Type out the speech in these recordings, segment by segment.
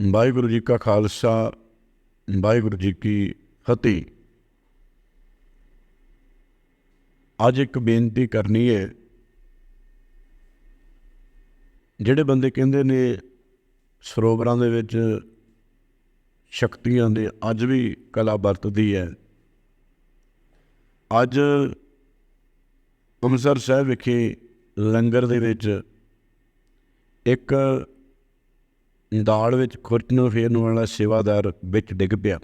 ਵਾਹਿਗੁਰੂ ਜੀ ਕਾ ਖਾਲਸਾ ਵਾਹਿਗੁਰੂ ਜੀ ਕੀ ਫਤਿਹ। ਅੱਜ ਇੱਕ ਬੇਨਤੀ ਕਰਨੀ ਹੈ ਜਿਹੜੇ ਬੰਦੇ ਕਹਿੰਦੇ ਨੇ ਸਰੋਵਰਾਂ ਦੇ ਵਿੱਚ ਸ਼ਕਤੀਆਂ ਦੇ ਅੱਜ ਵੀ ਕਲਾ ਵਰਤਦੀ ਹੈ। ਅੱਜ ਅੰਮ੍ਰਿਤਸਰ ਸਾਹਿਬ ਵਿਖੇ ਲੰਗਰ ਦੇ ਵਿੱਚ ਇੱਕ ਦਾਲ ਵਿੱਚ ਖੁਰਚ ਨੂੰ ਫੇਰਨ ਵਾਲਾ ਸੇਵਾਦਾਰ ਵਿੱਚ ਡਿੱਗ ਪਿਆ।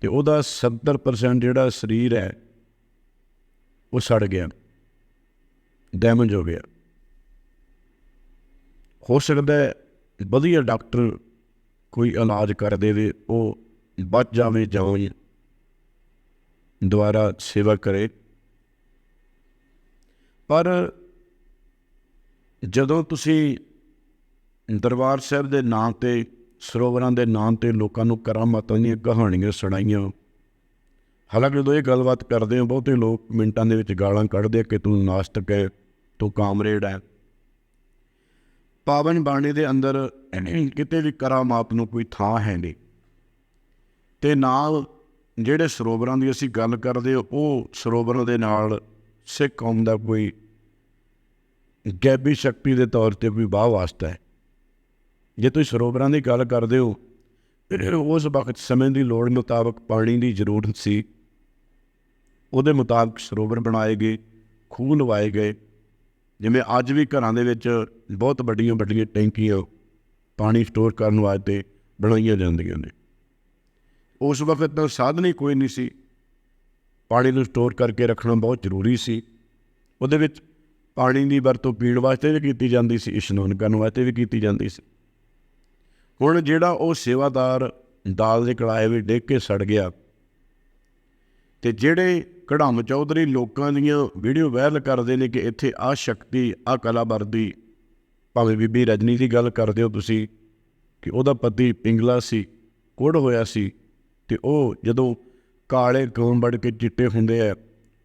ਤੇ ਉਹਦਾ 70% ਜਿਹੜਾ ਸਰੀਰ ਹੈ, ਉਹ ਸੜ ਗਿਆ। ਡੈਮੇਜ ਹੋ ਗਿਆ। ਹੋ ਸਕਦਾ ਹੈ ਵਧੀਆ ਡਾਕਟਰ ਕੋਈ ਇਲਾਜ ਕਰ ਦੇਵੇ, ਉਹ ਬਚ ਜਾਵੇ ਜਾਂ ਦੁਆਰਾ ਸੇਵਾ ਕਰੇ। ਪਰ ਜਦੋਂ ਤੁਸੀਂ ਦਰਬਾਰ ਸਾਹਿਬ ਦੇ ਨਾਂ ਤੇ, ਸਰੋਵਰਾਂ ਦੇ ਨਾਂ ਤੇ ਲੋਕਾਂ ਨੂੰ ਕਰਾਮਾਤਾਂ ਦੀਆਂ ਕਹਾਣੀਆਂ ਸੁਣਾਈਆਂ। ਹਾਲਾਂਕਿ ਜਦੋਂ ਇਹ ਗੱਲਬਾਤ ਕਰਦੇ ਹੋ, ਬਹੁਤੇ ਲੋਕ ਮਿੰਟਾਂ ਦੇ ਵਿੱਚ ਗਾਲਾਂ ਕੱਢਦੇ ਆ ਕਿ ਤੂੰ ਨਾਸਤਕ ਹੈ, ਤੂੰ ਕਾਮਰੇਡ ਹੈ। ਪਾਵਨ ਬਾਣੀ ਦੇ ਅੰਦਰ ਕਿਤੇ ਵੀ ਕਰਾਮਾਤ ਨੂੰ ਕੋਈ ਥਾਂ ਹੈ ਨਹੀਂ। ਤੇ ਨਾਲ ਜਿਹੜੇ ਸਰੋਵਰਾਂ ਦੀ ਅਸੀਂ ਗੱਲ ਕਰਦੇ ਉਹ ਸਰੋਵਰਾਂ ਦੇ ਨਾਲ ਸਿੱਖ ਕੌਮ ਦਾ ਕੋਈ ਗੈਬੀ ਸ਼ਕਤੀ ਦੇ ਤੌਰ ਤੇ ਕੋਈ ਵਾਹ ਵਾਸਤਾ ਹੈ। ਜੇ ਤੁਸੀਂ ਸਰੋਵਰਾਂ ਦੀ ਗੱਲ ਕਰਦੇ ਹੋ, ਉਸ ਵਕਤ ਸਮੇਂ ਦੀ ਲੋੜ ਮੁਤਾਬਕ ਪਾਣੀ ਦੀ ਜ਼ਰੂਰਤ ਸੀ। ਉਹਦੇ ਮੁਤਾਬਕ ਸਰੋਵਰ ਬਣਾਏ ਗਏ, ਖੂਹ ਲਵਾਏ ਗਏ। ਜਿਵੇਂ ਅੱਜ ਵੀ ਘਰਾਂ ਦੇ ਵਿੱਚ ਬਹੁਤ ਵੱਡੀਆਂ ਵੱਡੀਆਂ ਟੈਂਕੀਆਂ ਪਾਣੀ ਸਟੋਰ ਕਰਨ ਵਾਸਤੇ ਬਣਾਈਆਂ ਜਾਂਦੀਆਂ ਨੇ। ਉਸ ਵਕਤ ਤਾਂ ਸਾਧਨ ਹੀ ਕੋਈ ਨਹੀਂ ਸੀ। ਪਾਣੀ ਨੂੰ ਸਟੋਰ ਕਰਕੇ ਰੱਖਣਾ ਬਹੁਤ ਜ਼ਰੂਰੀ ਸੀ। ਉਹਦੇ ਵਿੱਚ ਪਾਣੀ ਦੀ ਵਰਤੋਂ ਪੀਣ ਵਾਸਤੇ ਵੀ ਕੀਤੀ ਜਾਂਦੀ ਸੀ, ਇਸ਼ਨਾਨ ਕਰਨ ਵਾਸਤੇ ਵੀ ਕੀਤੀ ਜਾਂਦੀ ਸੀ। ਹੁਣ ਜਿਹੜਾ ਉਹ ਸੇਵਾਦਾਰ ਦਾਲ ਦੇ ਕੜਾਏ ਵਿੱਚ ਡਿੱਗ ਕੇ ਸੜ ਗਿਆ ਤੇ ਜਿਹੜੇ ਕਢਾਮ ਚੌਧਰੀ ਲੋਕਾਂ ਦੀਆਂ ਵੀਡੀਓ ਵਾਇਰਲ ਕਰਦੇ ਨੇ ਕਿ ਇੱਥੇ ਆ ਸ਼ਕਤੀ, ਆ ਕਲਾ ਵਰਦੀ ਭਾਵੇਂ ਬੀਬੀ ਰਜਨੀ ਦੀ ਗੱਲ ਕਰਦੇ ਹੋ ਤੁਸੀਂ, ਕਿ ਉਹਦਾ ਪਤੀ ਪਿੰਗਲਾ ਸੀ ਕੋੜ ਹੋਇਆ ਸੀ ਤੇ ਉਹ ਜਦੋਂ ਕਾਲੇ ਕੌਮ ਵੜ ਕੇ ਚਿੱਟੇ ਹੁੰਦੇ ਆ,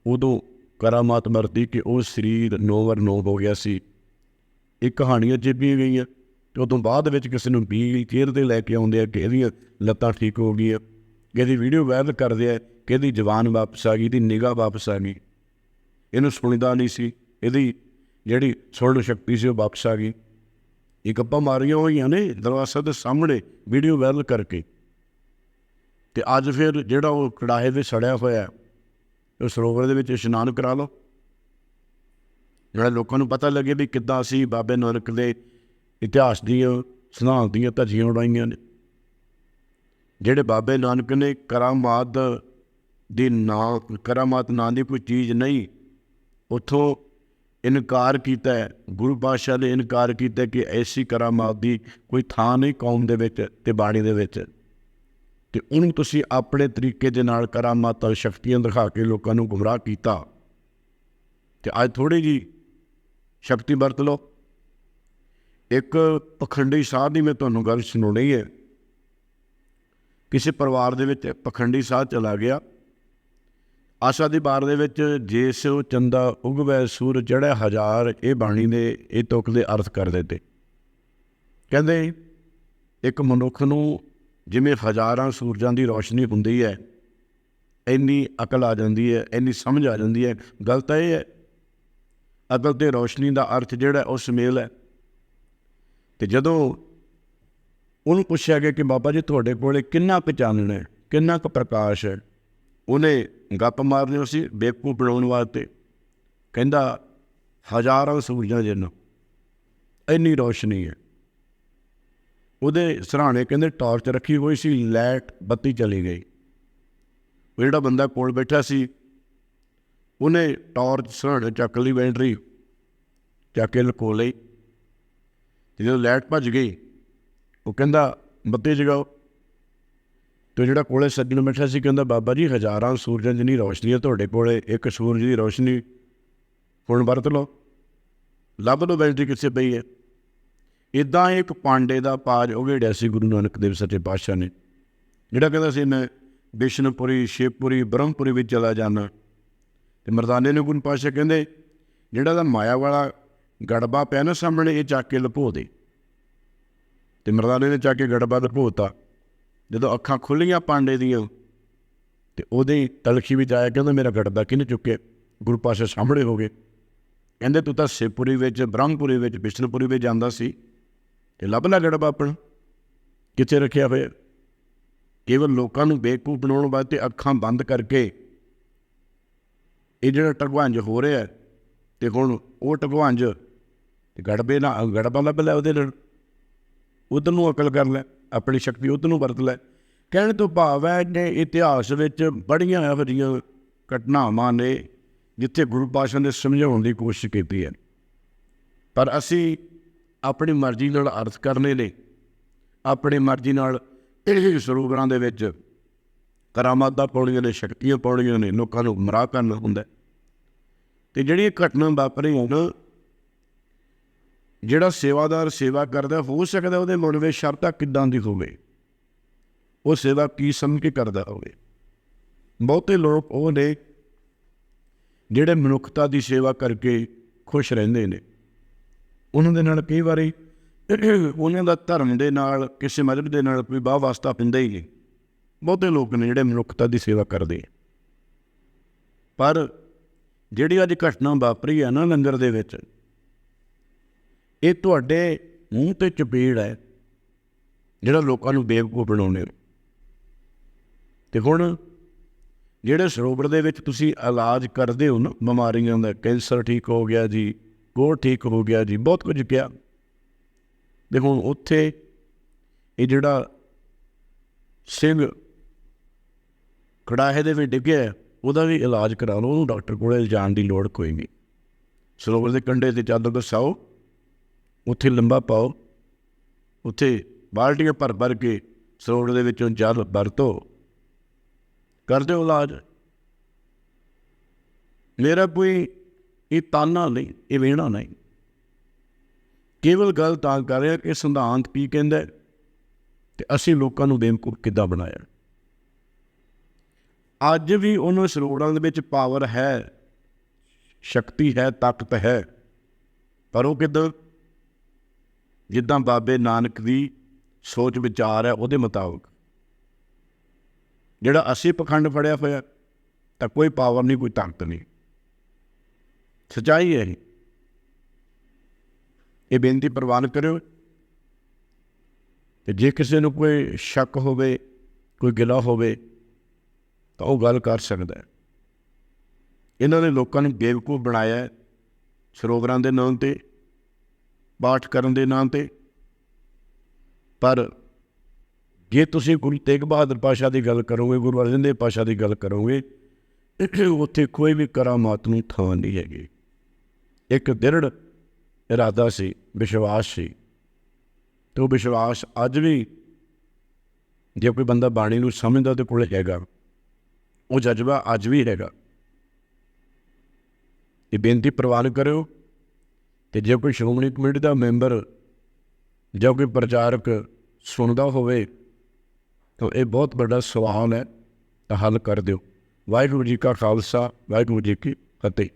ਉਦੋਂ ਕਰਾਮਾਤ ਮਰਦੀ ਕਿ ਉਹ ਸਰੀਰ ਨੋਵਰ ਨੋ ਹੋ ਗਿਆ ਸੀ। ਇਹ ਕਹਾਣੀਆਂ ਚਿਪੀਆਂ ਗਈਆਂ। ਤੇ ਉਦੋਂ ਬਾਅਦ ਵਿੱਚ ਕਿਸੇ ਨੂੰ ਵੀ ਚੇਅਰ ਤੇ ਲੈ ਕੇ ਆਉਂਦੇ ਆ ਕਿ ਇਹਦੀਆਂ ਲੱਤਾਂ ਠੀਕ ਹੋ ਗਈਆਂ ਇਹਦੀ ਵੀਡੀਓ ਵਾਇਰਲ ਕਰਦੇ ਆ ਕਿ ਇਹਦੀ ਜਵਾਨ ਵਾਪਸ ਆ ਗਈ ਇਹਦੀ ਨਿਗਾਹ ਵਾਪਸ ਆ ਗਈ। ਇਹਨੂੰ ਸੁਣਦਾ ਨਹੀਂ ਸੀ, ਇਹਦੀ ਜਿਹੜੀ ਸੁਣਨ ਸ਼ਕਤੀ ਸੀ ਉਹ ਵਾਪਸ ਆ ਗਈ। ਇਹ ਗੱਪਾਂ ਮਾਰੀਆਂ ਹੋਈਆਂ ਨੇ ਦਰਵਾਜ਼ੇ ਦੇ ਸਾਹਮਣੇ ਵੀਡੀਓ ਵਾਇਰਲ ਕਰਕੇ। ਤੇ ਅੱਜ ਫਿਰ ਜਿਹੜਾ ਉਹ ਕੜਾਹੇ ਵਿੱਚ ਸੜਿਆ ਹੋਇਆ ਉਹ ਸਰੋਵਰ ਦੇ ਵਿੱਚ ਇਸ਼ਨਾਨ ਕਰਾ ਲਓ। ਜਿਹੜਾ ਲੋਕਾਂ ਨੂੰ ਪਤਾ ਲੱਗੇ ਵੀ ਕਿੱਦਾਂ ਅਸੀਂ ਬਾਬੇ ਨਾਨਕ ਦੇ ਇਤਿਹਾਸ ਦੀਆਂ, ਸਿਧਾਂਤ ਦੀਆਂ ਧੱਜੀਆਂ ਉਡਾਈਆਂ ਨੇ। ਜਿਹੜੇ ਬਾਬੇ ਨਾਨਕ ਨੇ ਕਰਾਮਾਤ ਦੀ ਨਾਂ, ਕਰਾਮਾਤ ਨਾਂ ਦੀ ਕੋਈ ਚੀਜ਼ ਨਹੀਂ, ਉਥੋਂ ਇਨਕਾਰ ਕੀਤਾ ਗੁਰੂ ਪਾਤਸ਼ਾਹ ਨੇ ਇਨਕਾਰ ਕੀਤਾ ਕਿ ਐਸੀ ਕਰਾਮਾਤ ਦੀ ਕੋਈ ਥਾਂ ਨਹੀਂ ਕੌਮ ਦੇ ਵਿੱਚ ਤੇ ਬਾਣੀ ਦੇ ਵਿੱਚ। ਤੇ ਉਹਨੂੰ ਤੁਸੀਂ ਆਪਣੇ ਤਰੀਕੇ ਦੇ ਨਾਲ ਕਰਾਮਾਤਾਂ ਸ਼ਕਤੀਆਂ ਦਿਖਾ ਕੇ ਲੋਕਾਂ ਨੂੰ ਗੁੰਮਰਾਹ ਕੀਤਾ। ਤੇ ਅੱਜ ਥੋੜੀ ਜੀ ਸ਼ਕਤੀ ਵਰਤ ਲਓ। ਇੱਕ ਪਖੰਡੀ ਸਾਧ ਦੀ ਮੈਂ ਤੁਹਾਨੂੰ ਗੱਲ ਸੁਣਾਉਣੀ ਹੈ। ਕਿਸੇ ਪਰਿਵਾਰ ਦੇ ਵਿੱਚ ਪਖੰਡੀ ਸਾਧ ਚਲਾ ਗਿਆ। ਆਸ਼ਾ ਦੀ ਬਾਰ ਦੇ ਵਿੱਚ ਜੇ ਉਹ ਚੰਦਾ ਉਗਵੈ, ਸੂਰ ਚੜ੍ਹਿਆ ਹਜ਼ਾਰ, ਇਹ ਬਾਣੀ ਦੇ ਇਹ ਤੁਕ ਦੇ ਅਰਥ ਕਰ ਦਿੱਤੇ। ਕਹਿੰਦੇ, ਇੱਕ ਮਨੁੱਖ ਨੂੰ ਜਿਵੇਂ ਹਜ਼ਾਰਾਂ ਸੂਰਜਾਂ ਦੀ ਰੋਸ਼ਨੀ ਹੁੰਦੀ ਹੈ, ਇੰਨੀ ਅਕਲ ਆ ਜਾਂਦੀ ਹੈ, ਇੰਨੀ ਸਮਝ ਆ ਜਾਂਦੀ ਹੈ। ਗੱਲ ਤਾਂ ਇਹ ਹੈ। ਅਕਲ ਤੇ ਰੋਸ਼ਨੀ ਦਾ ਅਰਥ ਜਿਹੜਾ, ਉਹ ਸੁਮੇਲ ਹੈ। ਤੇ ਜਦੋਂ ਉਹਨੂੰ ਪੁੱਛਿਆ ਗਿਆ ਕਿ ਬਾਬਾ ਜੀ ਤੁਹਾਡੇ ਕੋਲੇ ਕਿੰਨਾ ਕੁ ਚਾਨਣ ਹੈ, ਕਿੰਨਾ ਕੁ ਪ੍ਰਕਾਸ਼ ਹੈ, ਉਹਨੇ ਗੱਪ ਮਾਰਨੀ ਸੀ ਬੇਕੂ ਬਣਾਉਣ ਵਾਸਤੇ। ਕਹਿੰਦਾ, ਹਜ਼ਾਰਾਂ ਸੂਰਜਾਂ ਜਿੰਨਾ ਇੰਨੀ ਰੋਸ਼ਨੀ ਹੈ। ਉਹਦੇ ਸਰਾਣੇ ਕਹਿੰਦੇ ਟਾਰਚ ਰੱਖੀ ਹੋਈ ਸੀ, ਲਾਈਟ ਬੱਤੀ ਚਲੀ ਗਈ। ਉਹ ਜਿਹੜਾ ਬੰਦਾ ਕੋਲ ਬੈਠਾ ਸੀ, ਉਹਨੇ ਟਾਰਚ ਸਰਾਣੇ ਚੱਕ ਲਈ, ਬੈਟਰੀ ਚੱਕ ਕੇ ਲਕੋ ਲਈ। ਜਦੋਂ ਲਾਈਟ ਭੱਜ ਗਈ, ਉਹ ਕਹਿੰਦਾ ਬੱਤੀ ਜਗਾਓ ਤੇ ਜਿਹੜਾ ਕੋਲੇ ਸੱਜਣ ਬੈਠਾ ਸੀ, ਕਹਿੰਦਾ, ਬਾਬਾ ਜੀ, ਹਜ਼ਾਰਾਂ ਸੂਰਜਾਂ ਜਿੰਨੀ ਰੋਸ਼ਨੀ ਹੈ ਤੁਹਾਡੇ ਕੋਲੇ, ਇੱਕ ਸੂਰਜ ਦੀ ਰੋਸ਼ਨੀ। ਹੁਣ ਵਰਤ ਲਓ। ਲੱਭ ਲਓ ਬੈਟਰੀ ਕਿੱਥੇ ਪਈ ਹੈ। ਇਦਾਂ ਇੱਕ ਪਾਂਡੇ ਦਾ ਪਾਜ ਉਗੜਿਆ ਸੀ ਗੁਰੂ ਨਾਨਕ ਦੇਵ ਸੱਚੇ ਪਾਤਸ਼ਾਹ ਨੇ। ਜਿਹੜਾ ਕਹਿੰਦਾ ਸੀ ਮੈਂ ਵਿਸ਼ਨਪੁਰੀ ਸ਼ਿਵਪੁਰੀ, ਬ੍ਰਹਮਪੁਰੀ ਵਿੱਚ ਚਲਾ ਜਾਣਾ। ਤੇ ਮਰਦਾਨੇ ਨੂੰ ਗੁਰੂ ਪਾਤਸ਼ਾਹ ਕਹਿੰਦੇ, ਜਿਹੜਾ ਦਾ ਮਾਇਆ ਵਾਲਾ ਗੜਬਾ ਪਿਆ ਨਾ ਸਾਹਮਣੇ ਇਹ ਚੱਕ ਕੇ ਲਪੋ ਦੇ। ਤੇ ਮਰਦਾਨੇ ਨੇ ਚੱਕ ਕੇ ਗੜਬਾ ਲਪੋਤਾ ਜਦੋਂ ਅੱਖਾਂ ਖੁੱਲੀਆਂ ਪਾਂਡੇ ਦੀਆਂ ਤੇ ਉਹਦੇ ਤਲਖੀ ਵਿੱਚ ਆਇਆ ਕਹਿੰਦਾ ਮੇਰਾ ਗੜਬਾ ਕਿਹਨੇ ਚੁੱਕਿਆ? ਗੁਰੂ ਪਾਸ਼ਾ ਸਾਹਮਣੇ ਹੋ ਗਏ। ਕਹਿੰਦੇ ਤੂੰ ਤਾਂ ਸਿਵਪੁਰੀ ਵਿੱਚ ਬ੍ਰਹਮਪੁਰੀ ਵਿੱਚ ਬਿਸ਼ਨਪੁਰੀ ਵਿੱਚ ਜਾਂਦਾ ਸੀ ਤੇ ਲੱਭ ਲੈ ਗੜਬਾ ਆਪਣਾ। ਕਿੱਥੇ ਰੱਖਿਆ ਹੋਇਆ? ਕੇਵਲ ਲੋਕਾਂ ਨੂੰ ਬੇਵਕੂਫ ਬਣਾਉਣ ਵਾਸਤੇ ਅੱਖਾਂ ਬੰਦ ਕਰਕੇ ਇਹ ਜਿਹੜਾ ਟਗਵਾਂਜ ਹੋ ਰਿਹਾ ਹੈ, ਤੇ ਹੁਣ ਉਹ ਟਗਵਾਂਜ ਤੇ ਗੜਬੇ ਨਾਲ ਗੜਬਾ ਲੱਭ ਲੈ ਉਹਦੇ ਨਾਲ। ਉਧਰ ਨੂੰ ਅਕਲ ਕਰ ਲੈ, ਆਪਣੀ ਸ਼ਕਤੀ ਉਧਰ ਨੂੰ ਵਰਤ ਲੈ। ਕਹਿਣ ਤੋਂ ਭਾਵ ਹੈ ਕਿ ਇਤਿਹਾਸ ਵਿੱਚ ਬੜੀਆਂ ਇਹੋ ਜਿਹੀਆਂ ਘਟਨਾਵਾਂ ਨੇ ਜਿੱਥੇ ਗੁਰੂ ਪਾਸ਼ਾ ਨੇ ਸਮਝਾਉਣ ਦੀ ਕੋਸ਼ਿਸ਼ ਕੀਤੀ ਹੈ। ਪਰ ਅਸੀਂ ਆਪਣੀ ਮਰਜ਼ੀ ਨਾਲ ਅਰਥ ਕਰਨੇ ਨੇ। ਆਪਣੀ ਮਰਜ਼ੀ ਨਾਲ ਇਹ ਸਰੂਪਰਾਂ ਦੇ ਵਿੱਚ ਕਰਾਮਾਤਾਂ ਪਾਉਣੀਆਂ ਨੇ, ਸ਼ਕਤੀਆਂ ਪਾਉਣੀਆਂ ਨੇ, ਲੋਕਾਂ ਨੂੰ ਗੁੰਮਰਾਹ ਕਰਨਾ ਹੁੰਦਾ ਹੈ। ਤੇ ਜਿਹੜੀ ਘਟਨਾ ਵਾਪਰੀਆਂ ਨਾ ਜਿਹੜਾ ਸੇਵਾਦਾਰ ਸੇਵਾ ਕਰਦਾ, ਹੋ ਸਕਦਾ ਉਹਦੇ ਮਨ ਵਿੱਚ ਸ਼ਰਧਾ ਕਿੱਦਾਂ ਦੀ ਹੋਵੇ? ਉਹ ਸੇਵਾ ਕੀ ਸਮਝ ਕੇ ਕਰਦਾ ਹੋਵੇ? ਬਹੁਤੇ ਲੋਕ ਉਹ ਨੇ ਜਿਹੜੇ ਮਨੁੱਖਤਾ ਦੀ ਸੇਵਾ ਕਰਕੇ ਖੁਸ਼ ਰਹਿੰਦੇ ਨੇ। ਉਹਨਾਂ ਦੇ ਨਾਲ ਕਈ ਵਾਰੀ ਉਹਨਾਂ ਦਾ ਧਰਮ ਦੇ ਨਾਲ, ਕਿਸੇ ਮਜ਼ਹਬ ਦੇ ਨਾਲ ਕੋਈ ਬਾਹ ਵਾਸਤਾ ਪਿੰਦਾ ਹੀ ਨਹੀਂ। ਬਹੁਤੇ ਲੋਕ ਨੇ ਜਿਹੜੇ ਮਨੁੱਖਤਾ ਦੀ ਸੇਵਾ ਕਰਦੇ ਆ। ਪਰ ਜਿਹੜੀ ਅੱਜ ਘਟਨਾ ਵਾਪਰੀ ਹੈ ਨਾ ਲੰਗਰ ਦੇ ਵਿੱਚ ਇਹ ਤੁਹਾਡੇ ਮੂੰਹ ਤੇ ਚਪੇੜ ਹੈ, ਜਿਹੜਾ ਲੋਕਾਂ ਨੂੰ ਬੇਵਕੂਫ ਬਣਾਉਂਦੇ ਹੋ। ਤੇ ਹੁਣ ਜਿਹੜੇ ਸਰੋਵਰ ਦੇ ਵਿੱਚ ਤੁਸੀਂ ਇਲਾਜ ਕਰਦੇ ਹੋ ਨਾ, ਬਿਮਾਰੀਆਂ ਦਾ, ਕੈਂਸਰ ਠੀਕ ਹੋ ਗਿਆ ਜੀ ਗੋੜ ਠੀਕ ਹੋ ਗਿਆ ਜੀ, ਬਹੁਤ ਕੁਝ ਪਿਆ ਤੇ ਹੁਣ ਉੱਥੇ ਇਹ ਜਿਹੜਾ ਸਿੰਘ ਕੜਾਹੇ ਦੇ ਵਿੱਚ ਡਿੱਗਿਆ ਉਹਦਾ ਵੀ ਇਲਾਜ ਕਰਾ ਲਓ, ਉਹਨੂੰ ਡਾਕਟਰ ਕੋਲੇ ਜਾਣ ਦੀ ਲੋੜ ਕੋਈ ਨਹੀਂ। ਸਰੋਵਰ ਦੇ ਕੰਢੇ ਤੇ ਚਾਦਰ ਦਸਾਓ ਉੱਥੇ ਲੰਬਾ ਪਾਓ। ਉੱਥੇ ਬਾਲਟੀਆਂ ਭਰ ਭਰ ਕੇ ਸਰੋਵਰ ਦੇ ਵਿੱਚੋਂ ਜਲ ਵਰਤੋ। ਕਰ ਦਿਓ ਇਲਾਜ। ਮੇਰਾ ਕੋਈ ਇਹ ਤਾਨਾ ਨਹੀਂ, ਇਹ ਵੇਣਾ ਨਹੀਂ। ਕੇਵਲ ਗੱਲ ਤਾਂ ਕਰ ਰਿਹਾ ਕਿ ਸਿਧਾਂਤ ਕੀ ਕਹਿੰਦਾ ਹੈ ਤੇ ਅਸੀਂ ਲੋਕਾਂ ਨੂੰ ਬੇਵਕੂਫ ਕਿੱਦਾਂ ਬਣਾਇਆ। ਅੱਜ ਵੀ ਉਹਨਾਂ ਸਰੋਵਰਾਂ ਦੇ ਵਿੱਚ ਪਾਵਰ ਹੈ, ਸ਼ਕਤੀ ਹੈ, ਤਾਕਤ ਹੈ, ਪਰ ਉਹ ਕਿੱਦਾਂ ਜਿੱਦਾਂ ਬਾਬੇ ਨਾਨਕ ਦੀ ਸੋਚ ਵਿਚਾਰ ਹੈ ਉਹਦੇ ਮੁਤਾਬਕ। ਜਿਹੜਾ ਅਸੀਂ ਪਖੰਡ ਫੜਿਆ ਹੋਇਆ, ਤਾਂ ਕੋਈ ਪਾਵਰ ਨਹੀਂ, ਕੋਈ ਤਾਕਤ ਨਹੀਂ। ਸਚਾਈ ਹੈ ਇਹ। ਬੇਨਤੀ ਪ੍ਰਵਾਨ ਕਰਿਓ। ਤੇ ਜੇ ਕਿਸੇ ਨੂੰ ਕੋਈ ਸ਼ੱਕ ਹੋਵੇ, ਕੋਈ ਗਿਲਾ ਹੋਵੇ, ਤਾਂ ਉਹ ਗੱਲ ਕਰ ਸਕਦਾ ਹੈ। ਇਹਨਾਂ ਨੇ ਲੋਕਾਂ ਨੂੰ ਬੇਵਕੂਫ ਬਣਾਇਆ ਸਰੋਵਰਾਂ ਦੇ ਨਾਮ ਤੇ। ਪਾਠ ਕਰਨ ਦੇ ਨਾਂ ਤੇ। ਪਰ ਜੇ ਤੁਸੀਂ ਗੁਰੂ ਤੇਗ ਬਹਾਦਰ ਪਾਸ਼ਾ ਦੀ ਗੱਲ ਕਰੋਗੇ, ਗੁਰੂ ਅਰਜਨ ਦੇਵ ਪਾਸ਼ਾ ਦੀ ਗੱਲ ਕਰੋਗੇ, ਉੱਥੇ ਕੋਈ ਵੀ ਕਰਾਮਾਤ ਨੂੰ ਥਾਂ ਨਹੀਂ ਹੈਗੀ। ਇੱਕ ਦ੍ਰਿੜ ਇਰਾਦਾ ਸੀ, ਵਿਸ਼ਵਾਸ ਸੀ। ਤੇ ਉਹ ਵਿਸ਼ਵਾਸ ਅੱਜ ਵੀ ਜੇ ਕੋਈ ਬੰਦਾ ਬਾਣੀ ਨੂੰ ਸਮਝਦਾ ਤੇ ਕੋਲ ਹੈਗਾ, ਉਹ ਜਜ਼ਬਾ ਅੱਜ ਵੀ ਹੈਗਾ। ਇਹ ਬੇਨਤੀ ਪ੍ਰਵਾਨ ਕਰਿਓ ਤੇ ਜੇ ਕੋਈ ਸ਼੍ਰੋਮਣੀ ਕਮੇਟੀ ਦਾ ਮੈਂਬਰ ਜਾਂ ਕੋਈ ਪ੍ਰਚਾਰਕ ਸੁਣਦਾ ਹੋਵੇ, ਤਾਂ ਇਹ ਬਹੁਤ ਵੱਡਾ ਸਵਾਲ ਹੈ। ਤਾਂ ਹੱਲ ਕਰ ਦਿਓ। ਵਾਹਿਗੁਰੂ ਜੀ ਕਾ ਖਾਲਸਾ, ਵਾਹਿਗੁਰੂ ਜੀ ਕੀ ਫਤਿਹ।